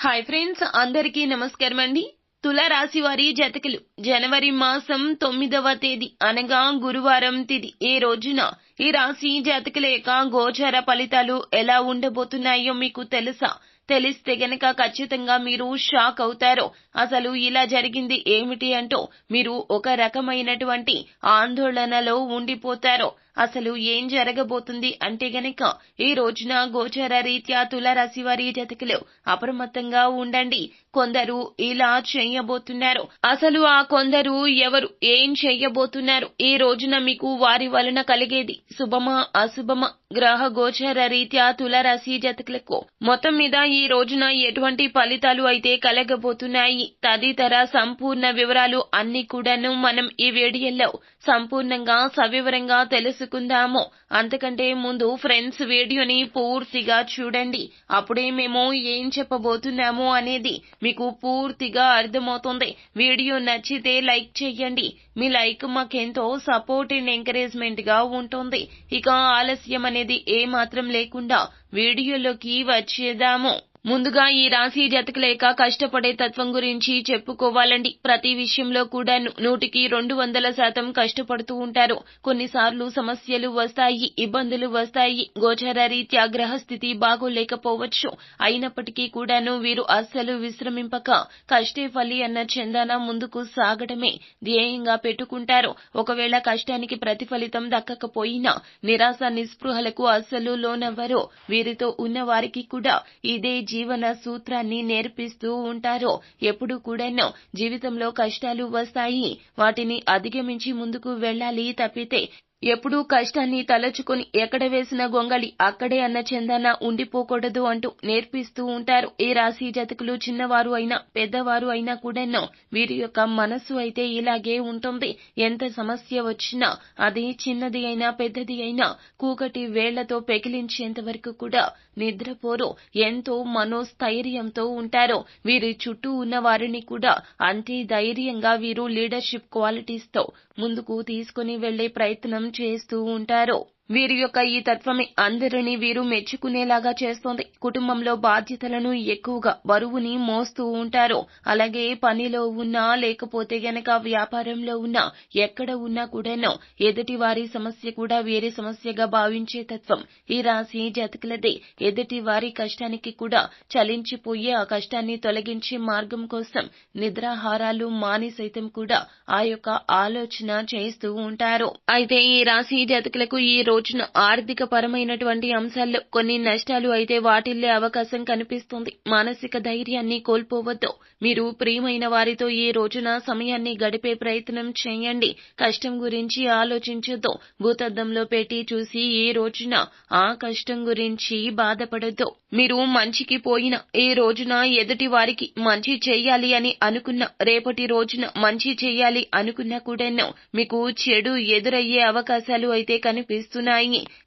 Hi friends అందరికీ నమస్కారం అండి. తులారాశి వారి జతకులు. జనవరి మాసం తొమ్మిదవ తేదీ అనగా గురువారం తిది. ఈ రోజున ఈ రాశి జాతకుల యొక్క గోచర ఫలితాలు ఎలా ఉండబోతున్నాయో మీకు తెలుసా? తెలిస్తే గనక ఖచ్చితంగా మీరు షాక్ అవుతారో. అసలు ఇలా జరిగింది ఏమిటి అంటూ మీరు ఒక రకమైనటువంటి ఆందోళనలో ఉండిపోతారో. అసలు ఏం జరగబోతుంది అంటే గనక ఈ రోజున గోచర రీత్యా తులారాశి వారి జతకులు అప్రమత్తంగా ఉండండి. కొందరు ఇలా చేయబోతున్నారు. అసలు ఆ కొందరు ఎవరు? ఏం చేయబోతున్నారు? ఈ రోజున మీకు వారి వలన కలిగేది శుభమా అశుభమా? గ్రహ గోచర రీత్యా తులారాశి జతకులకు మొత్తం మీద ఈ రోజున ఎటువంటి ఫలితాలు అయితే కలగబోతున్నాయి? తదితర సంపూర్ణ వివరాలు అన్ని కూడాను మనం ఈ వీడియోలో సంపూర్ణంగా సవివరంగా తెలుసు తెలుసుకుందాము అంతకంటే ముందు ఫ్రెండ్స్ వీడియోని పూర్తిగా చూడండి. అప్పుడే మేము ఏం చెప్పబోతున్నాము అనేది మీకు పూర్తిగా అర్థమవుతుంది. వీడియో నచ్చితే లైక్ చేయండి. మీ లైక్ మాకెంతో సపోర్ట్ అండ్ ఎంకరేజ్మెంట్గా ఉంటుంది. ఇక ఆలస్యం అనేది ఏ మాత్రం లేకుండా వీడియోలోకి వచ్చేద్దాము. ముందుగా ఈ రాశి జతకలేక కష్టపడే తత్వం గురించి చెప్పుకోవాలండి. ప్రతి విషయంలో కూడా నూటికి రెండు వందల శాతం కష్టపడుతూ ఉంటారు. కొన్నిసార్లు సమస్యలు వస్తాయి ఇబ్బందులు వస్తాయి. గోచర రీత్యా గ్రహస్థితి బాగోలేకపోవచ్చు. అయినప్పటికీ కూడాను వీరు అస్సలు విశ్రమింపక కష్టే ఫలి అన్న చందాన ముందుకు సాగడమే ధ్యేయంగా పెట్టుకుంటారు. ఒకవేళ కష్టానికి ప్రతిఫలితం దక్కకపోయినా నిరాశ నిస్పృహలకు అస్సలు లోనవ్వరు. వీరితో ఉన్న వారికి కూడా ఇదే జీవన సూత్రాన్ని నేర్పిస్తూ ఉంటారు ఎప్పుడు కూడాను జీవితంలో కష్టాలు వస్తాయి. వాటిని అధిగమించి ముందుకు వెళ్ళాలి తప్పితే ఎప్పుడూ కష్టాన్ని తలచుకొని ఎక్కడ వేసిన గొంగళి అక్కడే అన్న చందాన ఉండిపోకూడదు అంటూ నేర్పిస్తూ ఉంటారు. ఈ రాశి జతకులు చిన్నవారు అయినా పెద్దవారు అయినా కూడానో వీరి యొక్క మనస్సు అయితే ఇలాగే ఉంటుంది. ఎంత సమస్య వచ్చినా అది చిన్నది అయినా పెద్దది అయినా కూకటి వేళ్ళతో పెకిలించేంత వరకు కూడా నిద్రపోరు. ఎంతో మనోస్థైర్యంతో ఉంటారు. వీరి చుట్టూ ఉన్న వారిని కూడా అంతే ధైర్యంగా వీరు లీడర్షిప్ క్వాలిటీస్తో ముందుకు తీసుకుని వెళ్ళే ప్రయత్నం చేస్తూ ఉంటారు. వీరి యొక్క ఈ తత్వమే అందరినీ వీరు మెచ్చుకునేలాగా చేస్తోంది. కుటుంబంలో బాధ్యతలను ఎక్కువగా బరువుని మోస్తూ ఉంటారు. అలాగే పనిలో ఉన్నా లేకపోతే గనక వ్యాపారంలో ఉన్నా ఎక్కడ ఉన్నా కూడాను ఎదుటి వారి సమస్య కూడా వేరే సమస్యగా భావించే తత్వం. ఈ రాశి జతకులదే. ఎదుటి వారి కష్టానికి కూడా చలించిపోయే ఆ కష్టాన్ని తొలగించే మార్గం కోసం నిద్రాహారాలు మాని సైతం కూడా ఆ యొక్క ఆలోచన చేస్తూ ఉంటారు. అయితే ఈ రాశి జాతకులకు ఈ రోజు రోజున ఆర్థిక పరమైనటువంటి అంశాల్లో కొన్ని నష్టాలు అయితే వాటిల్లే అవకాశం కనిపిస్తుంది. మానసిక ధైర్యాన్ని కోల్పోవద్దు. మీరు ప్రియమైన వారితో ఈ రోజున సమయాన్ని గడిపే ప్రయత్నం చేయండి. కష్టం గురించి ఆలోచించొద్దు. భూతద్దంలో పెట్టి చూసి ఈ రోజున ఆ కష్టం గురించి బాధపడద్దు. మీరు మంచికి పోయిన ఈ రోజున ఎదుటి వారికి మంచి చేయాలి అని అనుకున్న రేపటి రోజున మంచి చేయాలి అనుకున్నా కూడాను మీకు చెడు ఎదురయ్యే అవకాశాలు అయితే కనిపిస్తున్నాయి.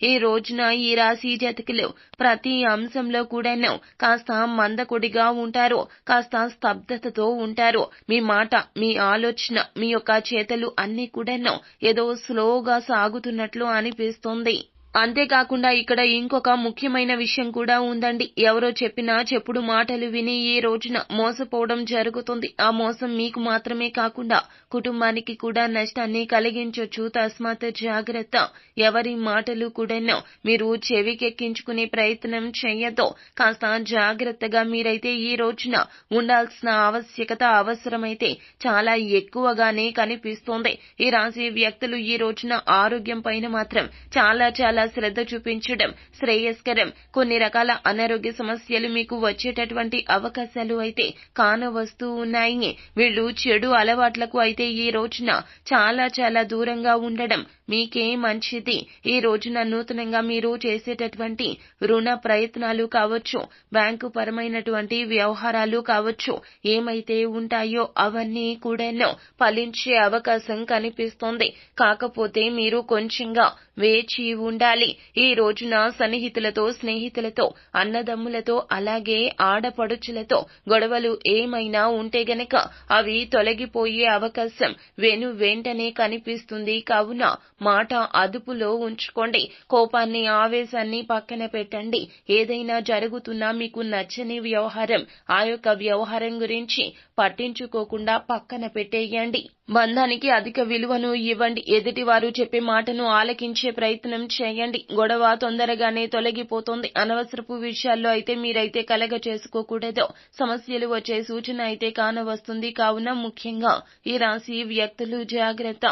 ఈ రోజున ఈ రాశి జాతకులు ప్రతి అంశంలో కూడాను కాస్త మందకొడిగా ఉంటారు. కాస్త స్తబ్దతతో ఉంటారు. మీ మాట మీ ఆలోచన మీ యొక్క చేతలు అన్ని కూడాను ఏదో స్లోగా సాగుతున్నట్లు అనిపిస్తుంది. అంతేకాకుండా ఇక్కడ ఇంకొక ముఖ్యమైన విషయం కూడా ఉందండి. ఎవరో చెప్పినా చెప్పుడు మాటలు విని ఈ రోజున మోసపోవడం జరుగుతుంది. ఆ మోసం మీకు మాత్రమే కాకుండా కుటుంబానికి కూడా నష్టాన్ని కలిగించొచ్చు. తస్మాత్ జాగ్రత్త. ఎవరి మాటలు కూడా మీరు చెవికెక్కించుకునే ప్రయత్నం చేయొద్దు. కాస్త జాగ్రత్తగా మీరైతే ఈ రోజున ఉండాల్సిన ఆవశ్యకత అవసరమైతే చాలా ఎక్కువగానే కనిపిస్తోంది. ఈ రాశి వ్యక్తులు ఈ రోజున ఆరోగ్యం పైన మాత్రం చాలా చాలా శ్రద్ధ చూపించడం శ్రేయస్కరం. కొన్ని రకాల అనారోగ్య సమస్యలు మీకు వచ్చేటటువంటి అవకాశాలు అయితే కానవస్తూ ఉన్నాయి. వీళ్ళు చెడు అలవాట్లకు అయితే ఈ రోజున చాలా చాలా దూరంగా ఉండడం మీకే మంచిది. ఈ రోజున నూతనంగా మీరు చేసేటటువంటి రుణ ప్రయత్నాలు కావచ్చు బ్యాంకు పరమైనటువంటి వ్యవహారాలు కావచ్చు ఏమైతే ఉంటాయో అవన్నీ కూడాను ఫలించే అవకాశం కనిపిస్తోంది. కాకపోతే మీరు కొంచెంగా వేచి ఉండాలి. ఈ రోజున సన్నిహితులతో స్నేహితులతో అన్నదమ్ములతో అలాగే ఆడపడుచులతో గొడవలు ఏమైనా ఉంటే గనక అవి తొలగిపోయే అవకాశం వెను వెంటనే కనిపిస్తుంది. కావున మాట అదుపులో ఉంచుకోండి. కోపాన్ని ఆవేశాన్ని పక్కన పెట్టండి. ఏదైనా జరుగుతున్నా మీకు నచ్చని వ్యవహారం ఆ యొక్క వ్యవహారం గురించి పట్టించుకోకుండా పక్కన పెట్టేయండి. బంధానికి అధిక విలువను ఇవ్వండి. ఎదుటివారు చెప్పే మాటను ఆలకించే ప్రయత్నం చేయండి. గొడవ తొందరగానే తొలగిపోతుంది. అనవసరపు విషయాల్లో అయితే మీరైతే కలగ చేసుకోకూడదు. సమస్యలు వచ్చే సూచన అయితే కానవస్తుంది. కావున ముఖ్యంగా ఈ రాశి వ్యక్తులు జాగ్రత్త.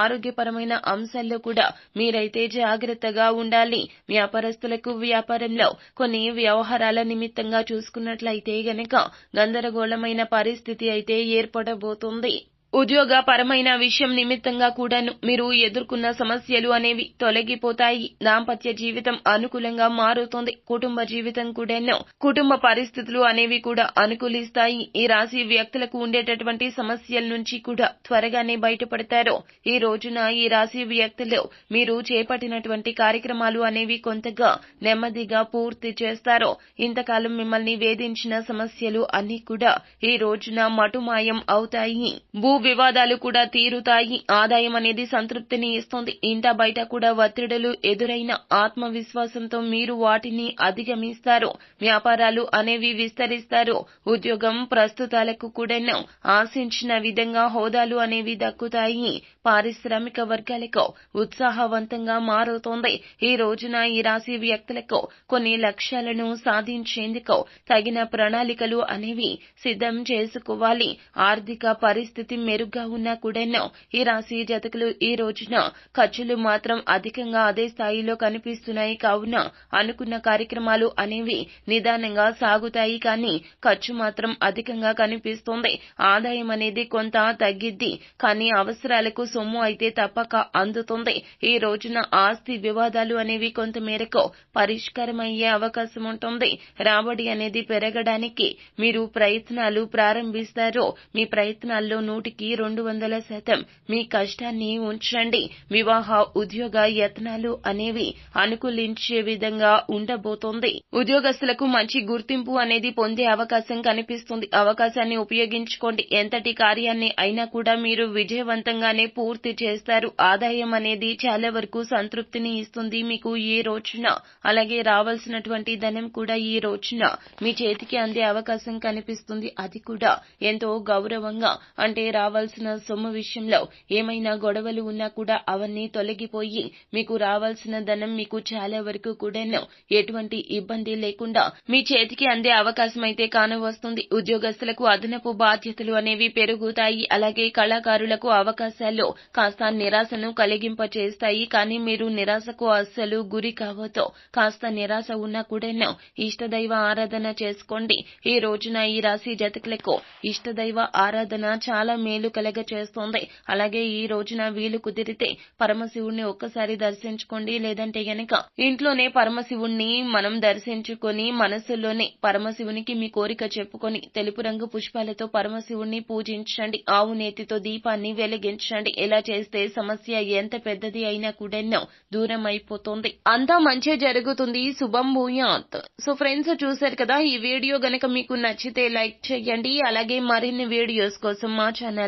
ఆరోగ్యపరమైన అంశం అంశాల్లో కూడా మీరైతే జాగ్రత్తగా ఉండాలి. వ్యాపారస్తులకు వ్యాపారంలో కొన్ని వ్యవహారాల నిమిత్తంగా చూసుకున్నట్లయితే గనక గందరగోళమైన పరిస్థితి అయితే ఏర్పడబోతుంది. ఉద్యోగ పరమైన విషయం నిమిత్తంగా కూడాను మీరు ఎదుర్కొన్న సమస్యలు అనేవి తొలగిపోతాయి. దాంపత్య జీవితం అనుకూలంగా మారుతుంది. కుటుంబ జీవితం కూడాను కుటుంబ పరిస్థితులు అనేవి కూడా అనుకూలిస్తాయి. ఈ రాశి వ్యక్తులకు ఉండేటటువంటి సమస్యల నుంచి కూడా త్వరగానే బయటపడతారు. ఈ రోజున ఈ రాశి వ్యక్తులు మీరు చేపట్టినటువంటి కార్యక్రమాలు అనేవి కొంతగా నెమ్మదిగా పూర్తి చేస్తారు. ఇంతకాలం మిమ్మల్ని వేధించిన సమస్యలు అన్ని కూడా ఈ రోజున మటుమాయం అవుతాయి. భూ వివాదాలు కూడా తీరుతాయి. ఆదాయం అనేది సంతృప్తిని ఇస్తుంది. ఇంట బయట కూడా ఒత్తిడులు ఎదురైన ఆత్మవిశ్వాసంతో మీరు వాటిని అధిగమిస్తారు. వ్యాపారాలు అనేవి విస్తరిస్తారు. ఉద్యోగం ప్రస్తుతాలకు కూడాను ఆశించిన విధంగా హోదాలు అనేవి దక్కుతాయి. పారిశ్రామిక వర్గాలకు ఉత్సాహవంతంగా మారుతోంది. ఈ రోజున ఈ రాశి వ్యక్తులకు కొన్ని లక్ష్యాలను సాధించేందుకు తగిన ప్రణాళికలు అనేవి సిద్ధం చేసుకోవాలి. ఆర్థిక పరిస్థితి మెరుగ్గా ఉన్నా కూడాను ఈ రాశి జతకులు ఈ రోజున ఖర్చులు మాత్రం అధికంగా అదే స్థాయిలో కనిపిస్తున్నాయి కావున అనుకున్న కార్యక్రమాలు అనేవి నిదానంగా సాగుతాయి కానీ ఖర్చు మాత్రం అధికంగా కనిపిస్తోంది. ఆదాయం అనేది కొంత తగ్గిద్ది కానీ అవసరాలకు సొమ్ము అయితే తప్పక అందుతుంది. ఈ రోజున ఆస్తి వివాదాలు అనేవి కొంత మేరకు పరిష్కారమయ్యే అవకాశం ఉంటుంది. రాబడి అనేది పెరగడానికి మీరు ప్రయత్నాలు ప్రారంభిస్తారో మీ ప్రయత్నాల్లో నూటికి రెండు వందల శాతం. మీ కష్టాన్ని ఉంచండి. వివాహ ఉద్యోగ యత్నాలు అనేవి అనుకూలించే విధంగా ఉండబోతోంది. ఉద్యోగస్తులకు మంచి గుర్తింపు అనేది పొందే అవకాశం కనిపిస్తుంది. అవకాశాన్ని ఉపయోగించుకోండి. ఎంతటి కార్యాన్ని అయినా కూడా మీరు విజయవంతంగానే పూర్తి చేస్తారు. ఆదాయం అనేది చాలా వరకు సంతృప్తిని ఇస్తుంది మీకు ఈ రోజున. అలాగే రావాల్సినటువంటి ధనం కూడా ఈ రోజున మీ చేతికి అందే అవకాశం కనిపిస్తుంది. అది కూడా ఎంతో గౌరవంగా అంటే రావాల్సిన సొమ్ము విషయంలో ఏమైనా గొడవలు ఉన్నా కూడా అవన్నీ తొలగిపోయి మీకు రావాల్సిన ధనం మీకు చాలా వరకు కూడాను ఎటువంటి ఇబ్బంది లేకుండా మీ చేతికి అందే అవకాశం అయితే కానవస్తుంది. ఉద్యోగస్తులకు అదనపు బాధ్యతలు అనేవి పెరుగుతాయి. అలాగే కళాకారులకు అవకాశాలు కాస్త నిరాశను కలిగింపచేస్తాయి. కానీ మీరు నిరాశకు అస్సలు గురి కావతో కాస్త నిరాశ ఉన్నా కూడాను ఇష్టదైవ ఆరాధన చేసుకోండి. ఈ రోజున ఈ రాశి జతకులకు ఇష్టదైవ ఆరాధన చాలా మేలు. కలగ చేస్తోంది అలాగే ఈ రోజున వీలు కుదిరితే పరమశివుణ్ణి ఒక్కసారి దర్శించుకోండి. లేదంటే గనక ఇంట్లోనే పరమశివుణ్ణి మనం దర్శించుకొని మనసులోనే పరమశివునికి మీ కోరిక చెప్పుకొని తెలుపు రంగు పుష్పాలతో పరమశివుణ్ణి పూజించండి. ఆవు నేతితో దీపాన్ని వెలిగించండి. ఇలా చేస్తే సమస్య ఎంత పెద్దది అయినా కూడా దూరం అయిపోతుంది అంతా మంచి జరుగుతుంది. శుభం భూయాత్. సో ఫ్రెండ్స్ చూశారు కదా ఈ వీడియో గనక మీకు నచ్చితే లైక్ చేయండి. అలాగే మరిన్ని వీడియోస్ కోసం మా ఛానల్